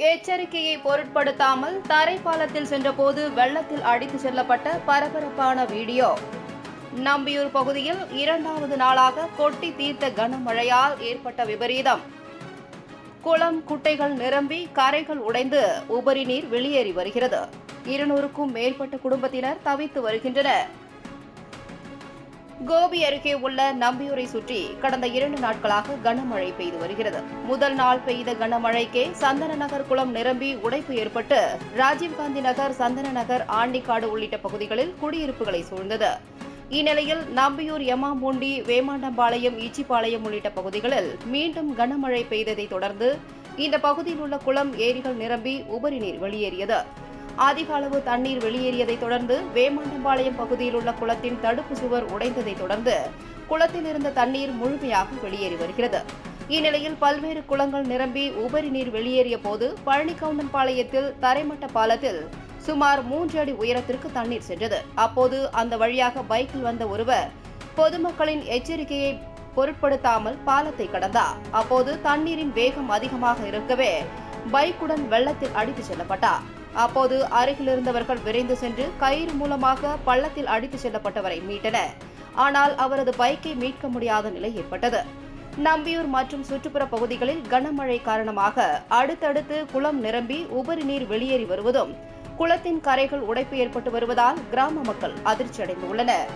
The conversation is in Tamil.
எச்சரிக்கையை பொருட்படுத்தாமல் தரைப்பாலத்தில் சென்றபோது வெள்ளத்தில் அடித்துச் செல்லப்பட்ட பரபரப்பான வீடியோ. நம்பியூர் பகுதியில் இரண்டாவது நாளாக கொட்டி தீர்த்த கனமழையால் ஏற்பட்ட விபரீதம். குளம் குட்டைகள் நிரம்பி கரைகள் உடைந்து உபரி நீர் வெளியேறி வருகிறது. இருநூறுக்கும் மேற்பட்ட குடும்பத்தினர் தவித்து வருகின்றனர். கோபி அருகே உள்ள நம்பியூரை சுற்றி கடந்த இரண்டு நாட்களாக கனமழை பெய்து வருகிறது. முதல் நாள் பெய்த கனமழைக்கே சந்தன நகர் குளம் நிரம்பி உடைப்பு ஏற்பட்டு ராஜீவ்காந்தி நகர் சந்தன நகர் ஆண்டிக்காடு உள்ளிட்ட பகுதிகளில் குடியிருப்புகளை சூழ்ந்தது. இந்நிலையில் நம்பியூர் எமாம்பூண்டி வேமாண்டம்பாளையம் ஈச்சிப்பாளையம் உள்ளிட்ட பகுதிகளில் மீண்டும் கனமழை பெய்ததை தொடர்ந்து இந்த பகுதியில் உள்ள குளம் ஏரிகள் நிரம்பி உபரி நீர் வெளியேறியது. அதிக அளவு தண்ணீர் வெளியேறியதைத் தொடர்ந்து வேமாண்டம்பாளையம் பகுதியில் உள்ள குளத்தின் தடுப்பு சுவர் உடைந்ததைத் தொடர்ந்து குளத்தில் இருந்த தண்ணீர் முழுமையாக வெளியேறி வருகிறது. இந்நிலையில் பல்வேறு குளங்கள் நிரம்பி உபரி நீர் வெளியேறிய போது பழனிக்கவுண்டன்பாளையத்தில் தரைமட்ட பாலத்தில் சுமார் மூன்று அடி உயரத்திற்கு தண்ணீர் சென்றது. அப்போது அந்த வழியாக பைக்கில் வந்த ஒருவர் பொதுமக்களின் எச்சரிக்கையை பொருட்படுத்தாமல் பாலத்தை கடந்தார். அப்போது தண்ணீரின் வேகம் அதிகமாக இருக்கவே பைக்குடன் வெள்ளத்தில் அடித்துச் செல்லப்பட்டார். அப்போது அருகில் இருந்தவர்கள் விரைந்து சென்று கயிறு மூலமாக பள்ளத்தில் அடித்துச் செல்லப்பட்டவரை மீட்டனர். ஆனால் அவரது பைக்கை மீட்க முடியாத நிலை ஏற்பட்டது. நம்பியூர் மற்றும் சுற்றுப்புற பகுதிகளில் கனமழை காரணமாக அடுத்தடுத்து குளம் நிரம்பி உபரி நீர் வெளியேறி வருவதும் குளத்தின் கரைகள் உடைப்பு ஏற்பட்டு வருவதால் கிராம மக்கள் அதிர்ச்சியடைந்துள்ளனர்.